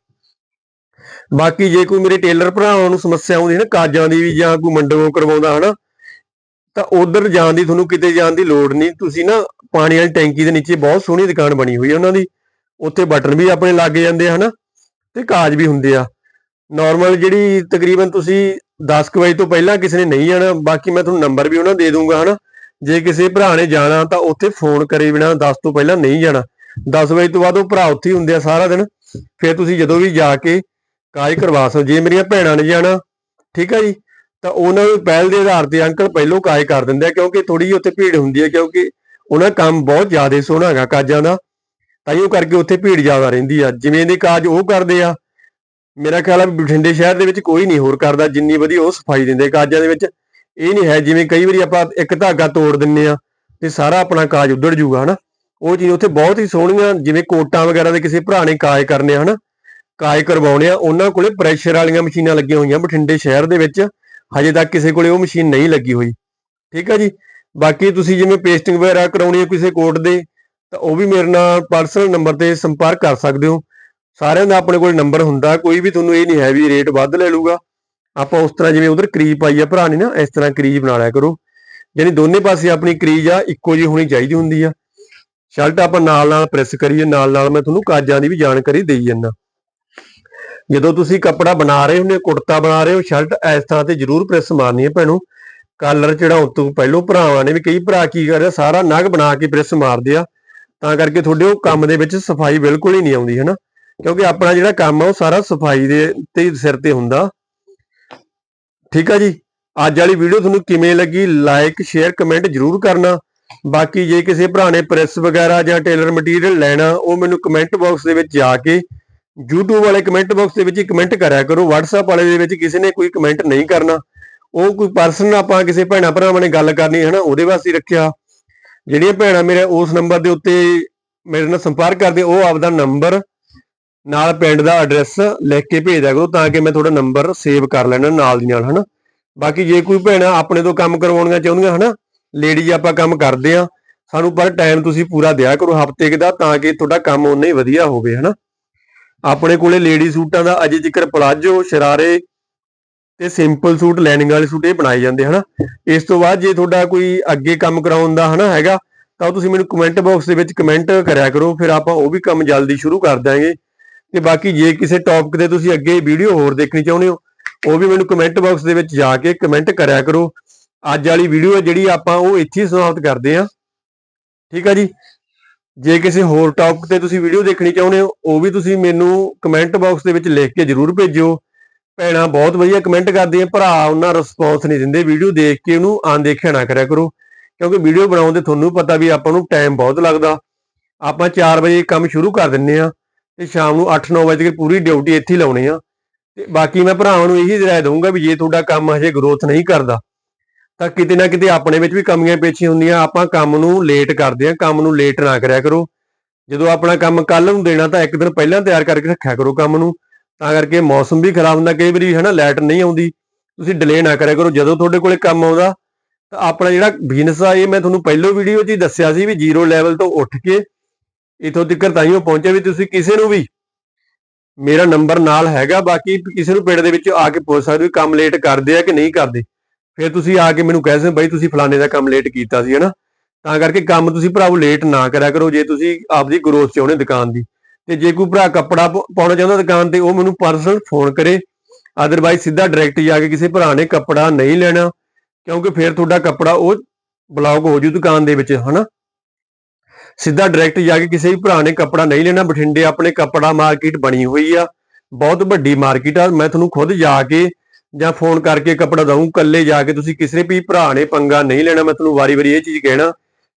ਬਾਕੀ ਜੇ ਕੋਈ ਮੇਰੇ ਟੇਲਰ ਭਰਾਵਾਂ ਨੂੰ ਸਮੱਸਿਆ ਆਉਂਦੀ ਹੈ ਨਾ, ਕਾਜਾਂ ਦੀ ਵੀ ਜਾਂ ਕੋਈ ਮੰਡਪੋਂ ਕਰਵਾਉਂਦਾ, ਹਨਾ, ਤਾਂ ਉਧਰ ਜਾਣ ਦੀ ਤੁਹਾਨੂੰ ਕਿਤੇ ਜਾਣ ਦੀ ਲੋੜ ਨਹੀਂ। ਤੁਸੀਂ ਨਾ ਪਾਣੀ ਵਾਲੀ ਟੈਂਕੀ ਦੇ ਨੀਚੇ ਬਹੁਤ ਸੋਹਣੀ ਦੁਕਾਨ ਬਣੀ ਹੋਈ ਹੈ ਉਹਨਾਂ ਦੀ। ਉੱਥੇ ਬਟਨ ਵੀ ਆਪਣੇ ਲੱਗ ਜਾਂਦੇ ਆ, ਹਨਾ। ਤੇ ਕਾਜ ਵੀ ਹੁੰਦੇ ਆ। ਨਾਰਮਲ ਜਿਹੜੀ ਤਕਰੀਬਨ ਤੁਸੀਂ 10 ਕੁ ਵਜੇ ਤੋਂ ਪਹਿਲਾਂ ਕਿਸੇ ਨੇ ਨਹੀਂ ਜਾਣਾ, ਬਾਕੀ ਮੈਂ ਤੁਹਾਨੂੰ ਨੰਬਰ ਵੀ ਉਹਨਾਂ ਦੇ ਦੂੰਗਾ ਹਨਾ। ਜੇ ਕਿਸੇ ਭਰਾ ਨੇ ਜਾਣਾ ਤਾਂ ਉੱਥੇ ਫੋਨ ਕਰੇ ਬਿਨਾ 10 ਤੋਂ ਪਹਿਲਾਂ ਨਹੀਂ ਜਾਣਾ। 10 ਵਜੇ ਤੋਂ ਬਾਅਦ ਉਹ ਭਰਾ ਉੱਥੇ ਹੁੰਦੇ ਆ ਸਾਰਾ ਦਿਨ। ਫਿਰ ਤੁਸੀਂ ਜਦੋਂ ਵੀ ਜਾ ਕੇ ਕਾਜ ਕਰਵਾ ਸਕਦੇ ਜੇ ਮੇਰੀਆਂ ਭੈਣਾਂ ਨੇ ਜਾਣਾ, ਠੀਕ ਆ ਜੀ? ਤਾਂ ਉਹਨਾਂ ਨੂੰ ਪਹਿਲ ਦੇ ਆਧਾਰ ਤੇ ਅੰਕਲ ਪਹਿਲੋਂ ਕਾਜ ਕਰ ਦਿੰਦੇ ਆ, ਕਿਉਂਕਿ ਥੋੜੀ ਜਿਹੀ ਉੱਥੇ ਭੀੜ ਹੁੰਦੀ ਹੈ ਕਿਉਂਕਿ ਉਹਨਾਂ ਕੰਮ ਬਹੁਤ ਜ਼ਿਆਦਾ ਸੋਹਣਾ ਹੈਗਾ ਕਾਜਾਂ ਦਾ। ਤਾਂ ਤਾਈਓ ਕਰਕੇ ਉੱਥੇ ਭੀੜ ਜ਼ਿਆਦਾ ਰਹਿੰਦੀ ਆ। ਜਿਵੇਂ ਦੇ ਕਾਜ ਉਹ ਕਰਦੇ ਆ, ਮੇਰਾ ਖਿਆਲ ਆ ਬਠਿੰਡੇ ਸ਼ਹਿਰ ਦੇ ਵਿੱਚ ਕੋਈ ਨਹੀਂ ਹੋਰ ਕਰਦਾ, ਜਿੰਨੀ ਵਧੀਆ ਉਹ ਸਫ਼ਾਈ ਦਿੰਦੇ। ਕਾਜਾਂ ਦੇ ਵਿੱਚ ਇਹ ਨਹੀਂ ਹੈ, ਜਿਵੇਂ ਕਈ ਵਾਰੀ ਆਪਾਂ ਇੱਕ ਧਾਗਾ ਤੋੜ ਦਿੰਨੇ ਆ ਤੇ ਸਾਰਾ ਆਪਣਾ ਕਾਜ ਉਧੜ ਜੂਗਾ, ਹਨਾ? ਉਹ ਚੀਜ਼ ਉੱਥੇ ਬਹੁਤ ਹੀ ਸੋਹਣੀਆਂ, ਜਿਵੇਂ ਕੋਟਾਂ ਵਗੈਰਾ ਦੇ ਕਿਸੇ ਭਰਾ ਨੇ ਕਾਜ ਕਰਨੇ ਆ, ਹਨਾ? ਕਾਜ ਕਰਵਾਉਣੇ ਆ, ਉਹਨਾਂ ਕੋਲੇ ਪ੍ਰੈਸ਼ਰ ਵਾਲੀਆਂ ਮਸ਼ੀਨਾਂ ਲੱਗੀਆਂ ਹੋਈਆਂ ਬਠਿੰਡੇ ਸ਼ਹਿਰ ਦੇ ਵਿੱਚ। ਹਜੇ ਤੱਕ ਕਿਸੇ ਕੋਲੇ ਉਹ ਮਸ਼ੀਨ ਨਹੀਂ ਲੱਗੀ ਹੋਈ। ਠੀਕ ਆ ਜੀ? ਬਾਕੀ ਤੁਸੀਂ ਜਿਵੇਂ ਪੇਸਟਿੰਗ ਵਗੈਰਾ ਕਰਾਉਣੀ ਹੈ ਕਿਸੇ ਕੋਟ ਦੇ ਤਾਂ ਉਹ ਵੀ ਮੇਰੇ ਨਾਲ ਪਰਸਨਲ ਨੰਬਰ ਤੇ ਸੰਪਰਕ ਕਰ ਸਕਦੇ ਹੋ। ਸਾਰਿਆਂ ਦਾ ਆਪਣੇ ਕੋਲ ਨੰਬਰ ਹੁੰਦਾ ਕੋਈ ਵੀ ਤੁਹਾਨੂੰ ਇਹ ਨਹੀਂ ਹੈ ਵੀ ਰੇਟ ਵੱਧ ਲੈ ਲੂਗਾ ਆਪਾਂ ਉਸ ਤਰ੍ਹਾਂ ਜਿਵੇਂ ਉਧਰ ਕਰੀਜ ਪਾਈ ਆ ਭਰਾ ਨੇ ਨਾ ਇਸ ਤਰ੍ਹਾਂ ਕਰੀਜ ਬਣਾ ਲਿਆ ਕਰੋ। ਯਾਨੀ ਦੋਨੇ ਪਾਸੇ ਆਪਣੀ ਕਰੀਜ ਆ ਇੱਕੋ ਜਿਹੀ ਹੋਣੀ ਚਾਹੀਦੀ ਹੁੰਦੀ ਆ। ਸ਼ਰਟ ਆਪਾਂ ਨਾਲ ਨਾਲ ਪ੍ਰੈਸ ਕਰੀਏ ਨਾਲ ਨਾਲ ਮੈਂ ਤੁਹਾਨੂੰ ਕਾਜਾਂ ਦੀ ਵੀ ਜਾਣਕਾਰੀ ਦੇਈ ਜਾਂਦਾ। ਜਦੋਂ ਤੁਸੀਂ ਕੱਪੜਾ ਬਣਾ ਰਹੇ ਹੁੰਦੇ ਹੋ ਕੁੜਤਾ ਬਣਾ ਰਹੇ ਹੋ ਸ਼ਰਟ ਇਸ ਤਰ੍ਹਾਂ ਤੇ ਜ਼ਰੂਰ ਪ੍ਰੈਸ ਮਾਰਨੀ ਹੈ ਭੈਣੋ। ਕਾਲਰ ਚੜਾਉਣ ਤੋਂ ਪਹਿਲੋਂ ਭਰਾਵਾਂ ਨੇ ਵੀ ਕਈ ਭਰਾ ਕੀ ਕਰਦੇ ਆ, ਸਾਰਾ ਨਗ ਬਣਾ ਕੇ ਪ੍ਰੈਸ ਮਾਰਦੇ ਆ। ਤਾਂ ਕਰਕੇ ਤੁਹਾਡੇ ਉਹ ਕੰਮ ਦੇ ਵਿੱਚ ਸਫ਼ਾਈ ਬਿਲਕੁਲ ਹੀ ਨਹੀਂ ਆਉਂਦੀ ਹੈ ਨਾ ਕਿਉਂਕਿ ਆਪਣਾ ਜਿਹੜਾ ਕੰਮ ਆ, ਉਹ ਸਾਰਾ ਸਫ਼ਾਈ ਦੇ ਤੇ ਸਿਰ ਤੇ ਹੁੰਦਾ। ਠੀਕ ਆ ਜੀ? ਅੱਜ ਵਾਲੀ ਵੀਡੀਓ ਤੁਹਾਨੂੰ ਕਿਵੇਂ ਲੱਗੀ ਲਾਈਕ ਸ਼ੇਅਰ ਕਮੈਂਟ ਜਰੂਰ ਕਰਨਾ। ਬਾਕੀ ਜੇ ਕਿਸੇ ਭਰਾ ਨੇ ਪ੍ਰੈਸ ਵਗੈਰਾ ਜਾਂ ਟੇਲਰ ਮਟੀਰੀਅਲ ਲੈਣਾ, ਉਹ ਮੈਨੂੰ ਕਮੈਂਟ ਬਾਕਸ ਦੇ ਵਿੱਚ ਜਾ ਕੇ YouTube ਵਾਲੇ ਕਮੈਂਟ ਬਾਕਸ ਦੇ ਵਿੱਚ ਹੀ ਕਮੈਂਟ ਕਰਿਆ ਕਰੋ। WhatsApp ਵਾਲੇ ਦੇ ਵਿੱਚ ਕਿਸੇ ਨੇ ਕੋਈ ਕਮੈਂਟ ਨਹੀਂ ਕਰਨਾ। ਉਹ ਕੋਈ ਪਰਸਨ ਆਪਾਂ, ਕਿਸੇ ਭੈਣਾ ਭਰਾਵਾਂ ਨੇ ਗੱਲ ਕਰਨੀ ਹੈ ਨਾ ਉਹਦੇ ਵਾਸਤੇ ਰੱਖਿਆ। ਜਿਹੜੀਆਂ ਭੈਣਾਂ ਮੇਰੇ ਉਸ ਨੰਬਰ ਦੇ ਉੱਤੇ ਮੇਰੇ ਨਾਲ ਸੰਪਰਕ ਕਰਦੇ, ਉਹ ਆਪਦਾ ਨੰਬਰ ਨਾਲ ਪਿੰਡ ਦਾ ਐਡਰੈਸ ਲਿਖ ਕੇ ਭੇਜ ਦਿਆ ਕਰੋ ਤਾਂ ਕਿ ਮੈਂ ਤੁਹਾਡਾ ਨੰਬਰ ਸੇਵ ਕਰ ਲੈਣਾ ਨਾਲ ਦੀ ਨਾਲ, ਹਨਾ? ਬਾਕੀ ਜੇ ਕੋਈ ਭੈਣਾਂ ਆਪਣੇ ਤੋਂ ਕੰਮ ਕਰਵਾਉਣੀਆਂ ਚਾਹੁੰਦੀਆਂ, ਹਨਾ? ਲੇਡੀਜ਼ ਆਪਾਂ ਕੰਮ ਕਰਦੇ ਆ ਸਾਨੂੰ ਪਰ ਟਾਈਮ ਤੁਸੀਂ ਪੂਰਾ ਦਿਆ ਕਰੋ ਹਫ਼ਤੇ ਦਾ ਤਾਂ ਕਿ ਤੁਹਾਡਾ ਕੰਮ ਉਨਾ ਹੀ ਵਧੀਆ ਹੋਵੇ, ਹਨਾ? ਆਪਣੇ ਕੋਲੇ ਲੇਡੀ ਸੂਟਾਂ ਦਾ ਅਜੇ ਜ਼ਿਕਰ ਪਲਾਜੋ, ਸ਼ਰਾਰੇ ਤੇ ਸਿੰਪਲ ਸੂਟ ਲਾਈਨਿੰਗ ਵਾਲੇ ਸੂਟ ਇਹ ਬਣਾਏ ਜਾਂਦੇ ਹਨਾ। ਇਸ ਤੋਂ ਬਾਅਦ ਜੇ ਤੁਹਾਡਾ ਕੋਈ ਅੱਗੇ ਕੰਮ ਕਰਾਉਣ ਦਾ ਹਨਾ ਹੈਗਾ, ਤਾਂ ਉਹ ਤੁਸੀਂ ਮੈਨੂੰ ਕਮੈਂਟ ਬਾਕਸ ਦੇ ਵਿੱਚ ਕਮੈਂਟ ਕਰਿਆ ਕਰੋ, ਫਿਰ ਆਪਾਂ ਉਹ ਵੀ ਕੰਮ ਜਲਦੀ ਸ਼ੁਰੂ ਕਰ ਦਾਂਗੇ ਤੇ ਬਾਕੀ ਜੇ ਕਿਸੇ ਟੌਪਿਕ ਤੇ ਤੁਸੀਂ ਅੱਗੇ ਵੀਡੀਓ ਹੋਰ ਦੇਖਣੀ ਚਾਹੁੰਦੇ ਹੋ, ਉਹ ਵੀ ਮੈਨੂੰ ਕਮੈਂਟ ਬਾਕਸ ਦੇ ਵਿੱਚ ਜਾ ਕੇ ਕਮੈਂਟ ਕਰਿਆ ਕਰੋ। ਅੱਜ ਵਾਲੀ ਵੀਡੀਓ ਹੈ ਜਿਹੜੀ ਆਪਾਂ ਉਹ ਇੱਥੇ ਸਮਾਪਤ ਕਰਦੇ ਹਾਂ। ਠੀਕ ਆ ਜੀ? ਜੇ ਕਿਸੇ ਹੋਰ ਟੌਪਿਕ ਤੇ ਤੁਸੀਂ ਵੀਡੀਓ ਦੇਖਣੀ ਚਾਹੁੰਦੇ ਹੋ, ਉਹ ਵੀ ਤੁਸੀਂ ਮੈਨੂੰ ਕਮੈਂਟ ਬਾਕਸ ਦੇ ਵਿੱਚ ਲਿਖ ਕੇ ਜਰੂਰ ਭੇਜਿਓ। ਭੈਣਾ, ਬਹੁਤ ਵਧੀਆ ਕਮੈਂਟ ਕਰਦੀਆਂ। ਭਰਾ, ਉਹਨਾਂ ਰਿਸਪੌਂਸ ਨਹੀਂ ਦਿੰਦੇ। ਵੀਡੀਓ ਦੇਖ ਕੇ ਉਹਨੂੰ ਅਣਦੇਖਿਆ ਨਾ ਕਰਿਆ ਕਰੋ। ਕਿਉਂਕਿ ਵੀਡੀਓ ਬਣਾਉਣ ਦੇ ਤੁਹਾਨੂੰ ਪਤਾ ਵੀ ਆਪਾਂ ਨੂੰ ਟਾਈਮ ਬਹੁਤ ਲੱਗਦਾ। ਆਪਾਂ 4 ਵਜੇ ਕੰਮ ਸ਼ੁਰੂ ਕਰ ਦਿੰਨੇ ਆ ਤੇ ਸ਼ਾਮ ਨੂੰ 8-9 ਵਜੇ ਤੱਕ ਪੂਰੀ ਡਿਊਟੀ ਇੱਥੇ ਲਾਉਣੀ ਆ ਤੇ ਬਾਕੀ ਮੈਂ ਭਰਾਵਾਂ ਨੂੰ ਇਹੀ ਰਾਏ ਦਊਂਗਾ ਵੀ ਜੇ ਤੁਹਾਡਾ ਕੰਮ ਹਜੇ ਗਰੋਥ ਨਹੀਂ ਕਰਦਾ, ਤਾਂ ਕਿਤੇ ਨਾ ਕਿਤੇ ਆਪਣੇ ਵਿੱਚ ਵੀ ਕਮੀਆਂ ਪੇਚੀਆਂ ਹੁੰਦੀਆਂ। ਆਪਾਂ ਕੰਮ ਨੂੰ ਲੇਟ ਕਰਦੇ ਆ ਕੰਮ ਨੂੰ ਲੇਟ ਨਾ ਕਰਿਆ ਕਰੋ। ਜਦੋਂ ਆਪਣਾ ਕੰਮ ਕੱਲ ਨੂੰ ਦੇਣਾ ਤਾਂ ਇੱਕ ਦਿਨ ਪਹਿਲਾਂ ਤਿਆਰ ਕਰਕੇ ਰੱਖਿਆ ਕਰੋ ਕੰਮ ਨੂੰ। ਤਾਂ ਕਰਕੇ ਮੌਸਮ ਵੀ ਖਰਾਬ ਹੁੰਦਾ, ਕਈ ਵਾਰੀ ਹਨਾ ਲਾਈਟ ਨਹੀਂ ਆਉਂਦੀ। ਤੁਸੀਂ ਡਿਲੇ ਨਾ ਕਰਿਆ ਕਰੋ, ਜਦੋਂ ਤੁਹਾਡੇ ਕੋਲੇ ਕੰਮ ਆਉਂਦਾ, ਤਾਂ ਆਪਣਾ ਜਿਹੜਾ ਬਿਜ਼ਨਸ ਆ, ਇਹ ਮੈਂ ਤੁਹਾਨੂੰ ਪਹਿਲੋਂ ਵੀਡੀਓ 'ਚ ਹੀ ਦੱਸਿਆ ਸੀ ਵੀ ਜ਼ੀਰੋ ਲੈਵਲ ਤੋਂ ਉੱਠ ਕੇ ਇਥੋਂ ਤੱਕ ਤਾਈਓ ਪਹੁੰਚੇ ਵੀ ਤੁਸੀਂ ਕਿਸੇ ਨੂੰ ਵੀ। ਮੇਰਾ ਨੰਬਰ ਨਾਲ ਹੈਗਾ, ਬਾਕੀ ਕਿਸੇ ਨੂੰ ਪਿੰਡ ਦੇ ਵਿੱਚ ਆ ਕੇ ਪੁੱਛ ਸਕਦੇ ਹੋ ਵੀ ਕੰਮ ਲੇਟ ਕਰਦੇ ਆ ਕਿ ਨਹੀਂ ਕਰਦੇ। ਫਿਰ ਤੁਸੀਂ ਆ ਕੇ ਮੈਨੂੰ ਕਹਿ ਸਕਦੇ ਬਾਈ, ਤੁਸੀਂ ਫਲਾਣੇ ਦਾ ਕੰਮ ਲੇਟ ਕੀਤਾ ਸੀ, ਹਨਾ। ਤਾਂ ਕਰਕੇ ਕੰਮ ਤੁਸੀਂ ਭਰਾਵੋ ਲੇਟ ਨਾ ਕਰਿਆ ਕਰੋ, ਜੇ ਤੁਸੀਂ ਆਪਦੀ ਗਰੋਥ ਚਾਹੁੰਦੇ ਦੁਕਾਨ ਦੀ। ਤੇ ਜੇ ਕੋਈ ਭਰਾ ਕੱਪੜਾ ਪਾਉਣਾ ਚਾਹੁੰਦਾ ਦੁਕਾਨ ਤੇ, ਉਹ ਮੈਨੂੰ ਪਰਸਨਲ ਫੋਨ ਕਰੇ। ਅਦਰਵਾਈਜ਼ ਸਿੱਧਾ ਡਾਇਰੈਕਟ ਜਾ ਕੇ ਕਿਸੇ ਭਰਾ ਨੇ ਕੱਪੜਾ ਨਹੀਂ ਲੈਣਾ, ਕਿਉਂਕਿ ਫਿਰ ਤੁਹਾਡਾ ਕੱਪੜਾ ਉਹ ਬਲੌਕ ਹੋ ਜੂ ਦੁਕਾਨ ਦੇ ਵਿੱਚ, ਹਨਾ? ਸਿੱਧਾ ਡਾਇਰੈਕਟ ਜਾ ਕੇ ਕਿਸੇ ਵੀ ਭਰਾ ਨੇ ਕੱਪੜਾ ਨਹੀਂ ਲੈਣਾ, ਬਠਿੰਡੇ ਆਪਣੇ ਕੱਪੜਾ ਮਾਰਕੀਟ ਬਣੀ ਹੋਈ ਆ। ਬਹੁਤ ਵੱਡੀ ਮਾਰਕੀਟ ਆ, ਮੈਂ ਤੁਹਾਨੂੰ ਖੁਦ ਜਾ ਕੇ ਜਾਂ ਫੋਨ ਕਰਕੇ ਕੱਪੜਾ ਦਊਂ ਕੱਲੇ ਜਾ ਕੇ ਤੁਸੀਂ ਕਿਸੇ ਵੀ ਭਰਾ ਨੇ ਪੰਗਾ ਨਹੀਂ ਲੈਣਾ, ਮੈਂ ਤੁਹਾਨੂੰ ਵਾਰੀ-ਵਾਰੀ ਇਹ ਚੀਜ਼ ਕਹਿਣਾ,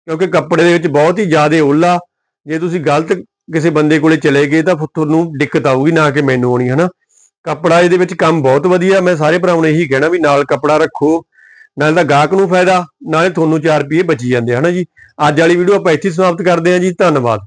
ਕਿਉਂਕਿ ਕੱਪੜੇ ਦੇ ਵਿੱਚ ਬਹੁਤ ਹੀ ਜ਼ਿਆਦਾ ਓਲਾ ਜੇ ਤੁਸੀਂ ਗਲਤ ਕਿਸੇ ਬੰਦੇ ਕੋਲੇ ਚਲੇ ਗਏ ਤਾਂ ਤੁਹਾਨੂੰ ਦਿੱਕਤ ਆਊਗੀ ਨਾ ਕਿ ਮੈਨੂੰ ਆਉਣੀ, ਹਨਾ? ਕੱਪੜਾ ਇਹਦੇ ਵਿੱਚ ਕੰਮ ਬਹੁਤ ਵਧੀਆ, ਮੈਂ ਸਾਰੇ ਭਰਾਵਾਂ ਨੂੰ ਇਹੀ ਕਹਿਣਾ ਵੀ ਨਾਲ ਕੱਪੜਾ ਰੱਖੋ, ਨਾਲੇ ਤਾਂ ਗਾਹਕ ਨੂੰ ਫਾਇਦਾ, ਨਾਲੇ ਤੁਹਾਨੂੰ 4 ਰੁਪਏ ਬਚੀ ਜਾਂਦੇ ਹਨਾ ਜੀ? ਅੱਜ ਵਾਲੀ ਵੀਡੀਓ ਆਪਾਂ ਇੱਥੇ ਸਮਾਪਤ ਕਰਦੇ ਹਾਂ ਜੀ, ਧੰਨਵਾਦ।